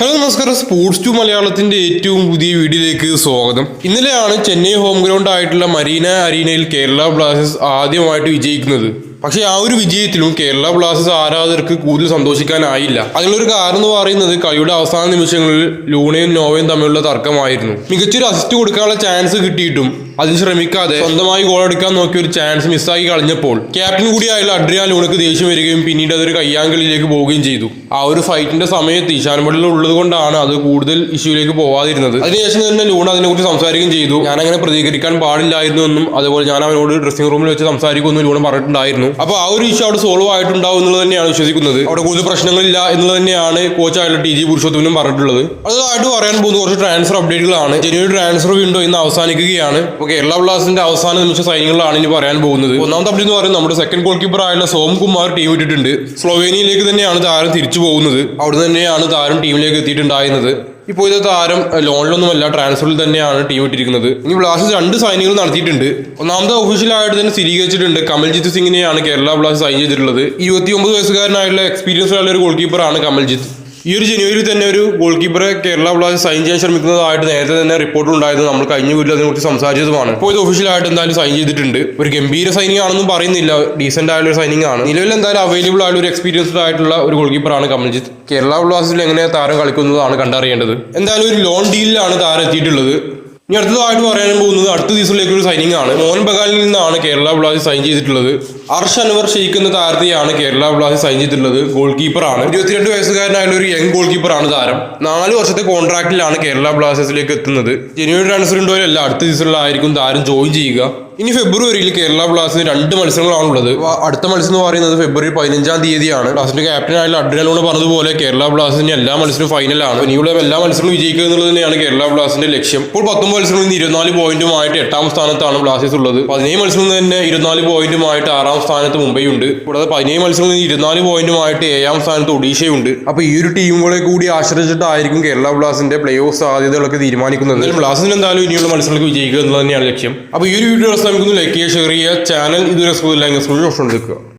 Hello നമസ്കാരം. Sports to മലയാളത്തിന്റെ ഏറ്റവും പുതിയ വീഡിയോയിലേക്ക് സ്വാഗതം. ഇന്നലെയാണ് ചെന്നൈ ഹോം ഗ്രൗണ്ട് ആയിട്ടുള്ള മരീന അരീനയിൽ കേരള ബ്ലാസ്റ്റേഴ്സ് ആദ്യമായിട്ട് വിജയിക്കുന്നത്. പക്ഷേ ആ ഒരു വിജയത്തിലും കേരള ബ്ലാസ്റ്റേഴ്സ് ആരാധകർക്ക് കൂടുതൽ സന്തോഷിക്കാനായില്ല. അതിനുള്ളൊരു കാരണം എന്ന് പറയുന്നത് കളിയുടെ അവസാന നിമിഷങ്ങളിൽ ലൂണയും നോവയും തമ്മിലുള്ള തർക്കമായിരുന്നു. മികച്ചൊരു അസിസ്റ്റ് കൊടുക്കാനുള്ള ചാൻസ് കിട്ടിയിട്ടും അതിന് ശ്രമിക്കാതെ സ്വന്തമായി ഗോൾ എടുക്കാൻ നോക്കിയ ഒരു ചാൻസ് മിസ്സാക്കി കളഞ്ഞപ്പോൾ ക്യാപ്റ്റൻ കൂടിയായുള്ള അഡ്രിയാൻ ലൂണക്ക് ദേഷ്യം വരികയും പിന്നീട് അതൊരു കയ്യാങ്കളിയിലേക്ക് പോവുകയും ചെയ്തു. ആ ഒരു ഫൈറ്റിന്റെ സമയത്ത് ഇഷാൻ പട്ടേൽ ഉള്ളത് കൊണ്ടാണ് അത് കൂടുതൽ ഇഷ്യൂയിലേക്ക് പോവാതിരുന്നത്. അതിനുശേഷം തന്നെ ലൂൺ അതിനെക്കുറിച്ച് സംസാരിക്കുകയും ചെയ്തു. ഞാൻ അങ്ങനെ പ്രതികരിക്കാൻ പാടില്ലായിരുന്നു എന്നും അതുപോലെ ഞാൻ അവനോട് ഡ്രസ്സിംഗ് റൂമിൽ വെച്ച് സംസാരിക്കുമെന്നും ലൂൺ പറഞ്ഞിട്ടുണ്ടായിരുന്നു. അപ്പോൾ ആ ഒരു ഇഷ്യൂ അവിടെ സോൾവ് ആയിട്ടുണ്ടാവും എന്നുള്ളത് തന്നെയാണ് വിശ്വസിക്കുന്നത്. അവിടെ കൂടുതൽ പ്രശ്നങ്ങളില്ല എന്നുള്ളത് തന്നെയാണ് കോച്ചായിട്ടുള്ള ടി ജി പുരുഷോത്തമനും പറഞ്ഞിട്ടുള്ളത്. അതായിട്ട് പറയാൻ പോകുന്ന കുറച്ച് ട്രാൻസ്ഫർ അപ്ഡേറ്റുകളാണ് ജനുവരി ട്രാൻസ്ഫർ വിൻഡോ ഇന്ന് അവസാനിക്കുകയാണ്. ഇപ്പോൾ കേരള ബ്ലാസ്റ്റിന്റെ അവസാന നിമിഷ സൈനികളാണ് ഇനി പറയാൻ പോകുന്നത്. ഒന്നാമത്തെ അപ്ഡേറ്റ് എന്ന് പറയുന്നത് നമ്മുടെ സെക്കൻഡ് ഗോൾ കീപ്പർ ആയുള്ള സോം കുമാർ ടീം വിട്ടിട്ടുണ്ട് സ്ലോവേനിയയിലേക്ക് തന്നെയാണ് താരം തിരിച്ചു പോകുന്നത്. അവിടെ തന്നെയാണ് താരം ടീമിലേക്ക് എത്തിയിട്ടുണ്ടായിരുന്നത്. ഇപ്പോൾ ഇത് താരം ലോണിലൊന്നുമല്ല ട്രാൻസ്ഫറിൽ തന്നെയാണ് ടീം ഇട്ടിരിക്കുന്നത്. ഇനി ബ്ലാസ്റ്റേഴ്സ് രണ്ട് സൈനികൾ നടത്തിയിട്ടുണ്ട്. ഒന്നാമത്തെ ഒഫീഷ്യലായിട്ട് തന്നെ സ്ഥിരീകരിച്ചിട്ടുണ്ട്. കമൽജിത്ത് സിംഗിനെയാണ് കേരള ബ്ലാസ്റ്റേഴ്സ് സൈൻ ചെയ്തിട്ടുള്ളത്. ഇരുപത്തി ഒമ്പത് വയസ്സുകാരനായുള്ള എക്സ്പീരിയൻസ് ഉള്ള ഒരു ഗോൾ കീപ്പറാണ് കമൽജിത്ത്. ഈ ഒരു ജനുവരി തന്നെ ഒരു ഗോൾ കീപ്പറെ കേരള ബ്ലാസ്റ്റേഴ്സ് സൈൻ ചെയ്യാൻ ശ്രമിക്കുന്നതായിട്ട് നേരത്തെ തന്നെ റിപ്പോർട്ട് ഉണ്ടായത് നമ്മൾ കഴിഞ്ഞ വീട്ടിൽ അതിനെക്കുറിച്ച് സംസാരിച്ചതുമാണ്. ഇപ്പോൾ ഇത് ഒഫീഷ്യലായിട്ട് എന്തായാലും സൈൻ ചെയ്തിട്ടുണ്ട്. ഒരു ഗംഭീര സൈനിങ് ആണെന്നും പറയുന്നില്ല. ഡീസെന്റ് ആയുള്ള ഒരു സൈനിങ് ആണ്. നിലവിൽ എന്തായാലും അവൈലബിൾ ആയിട്ടുള്ള ഒരു എക്സ്പീരിയൻസ്ഡ് ആയിട്ടുള്ള ഒരു ഗോൾ കീപ്പറാണ് കമൽജിത്ത്. കേരള ബ്ലാസ്റ്റേഴ്സിൽ എങ്ങനെ താരം കളിക്കുന്നതാണ് കണ്ടറിയേണ്ടത്. എന്തായാലും ഒരു ലോൺ ഡീലിലാണ് താരം എത്തിയിട്ടുള്ളത്. ഇനി അടുത്തതായിട്ട് പറയാൻ പോകുന്നത് അടുത്ത ദിവസത്തിലേക്ക് ഒരു സൈനിങ് ആണ്. മോഹൻ ബഗാലിൽ നിന്നാണ് കേരള ബ്ലാസ്റ്റേഴ്സ് സൈൻ ചെയ്തിട്ടുള്ളത്. അർഷ് അൻവർ ഷെയ്ഖ് എന്ന താരത്തെയാണ് കേരള ബ്ലാസ്റ്റേഴ്സ് സൈൻ ചെയ്തിട്ടുള്ളത്. ഗോൾ കീപ്പറാണ് ഇരുപത്തിരണ്ട് വയസ്സുകാരനായുള്ള ഒരു യങ് ഗോൾ കീപ്പറാണ് താരം. നാല് വർഷത്തെ കോൺട്രാക്റ്റിലാണ് കേരള ബ്ലാസ്റ്റേഴ്സിലേക്ക് എത്തുന്നത്. ജനുവരി ട്രാൻസ്ഫർ ഉണ്ടോ അല്ല അടുത്ത സീസണിലായിരിക്കും താരം ജോയിൻ ചെയ്യുക. ഇനി ഫെബ്രുവരിയിൽ കേരള ബ്ലാസ്റ്റേഴ്സിന് രണ്ട് മത്സരങ്ങളാണുള്ളത്. ഉള്ളത് അടുത്ത മത്സരം എന്ന് പറയുന്നത് ഫെബ്രുവരി പതിനഞ്ചാം തീയതിയാണ്. ബ്ലാസ്റ്റിന്റെ ക്യാപ്റ്റൻ ആയാലും അഡ്രിയാലോണ് പറഞ്ഞതുപോലെ കേരള ബ്ലാസ്റ്റിന്റെ എല്ലാ മത്സരവും ഫൈനലാണ് ഇനിയുള്ള എല്ലാ മത്സരങ്ങളും വിജയിക്കുക എന്നുള്ളത് തന്നെയാണ് കേരള ബ്ലാസ്റ്റിന്റെ ലക്ഷ്യം. ഇപ്പോൾ പത്തൊമ്പത് മത്സരങ്ങളിൽ നിന്ന് ഇരുപത്തിനാല് പോയിന്റുമായിട്ട് എട്ടാം സ്ഥാനത്താണ് ബ്ലാസ്റ്റേഴ്സ് ഉള്ളത്. പതിനേഴ് മത്സരങ്ങളിൽ തന്നെ ഇരുപത്തിനാല് പോയിന്റുമായിട്ട് ആറാം സ്ഥാനത്ത് മുംബൈ ഉണ്ട് കൂടാതെ പതിനേഴ് മത്സരങ്ങളിൽ നിന്ന് ഇരുപത്തിനാല് പോയിന്റുമായിട്ട് ഏഴാം സ്ഥാനത്ത് ഒഡീഷയുണ്ട്. അപ്പോൾ ഈ ഒരു ടീമുകളെ കൂടി ആശ്രയിച്ചിട്ടായിരിക്കും കേരള ബ്ലാസ്റ്റിന്റെ പ്ലേ ഓഫ് സാധ്യതകളൊക്കെ തീരുമാനിക്കുന്നത്. ബ്ലാസ്റ്റിന് എന്തായാലും ഇനിയുള്ള മത്സരങ്ങൾക്ക് വിജയിക്കുക എന്നുള്ളത് തന്നെയാണ് ലക്ഷ്യം. അപ്പോൾ ഈ ഒരു വീഡിയോ ശ്രമിക്കുന്നു ലൈക്ക് ചെയ്യുക ഷെയർ ചെയ്യുക. ചാനൽ ഇതുവരെ സ്കൂളില്ലെങ്കിൽ സ്കൂളിൽ ഓപ്ഷൻ എടുക്കുക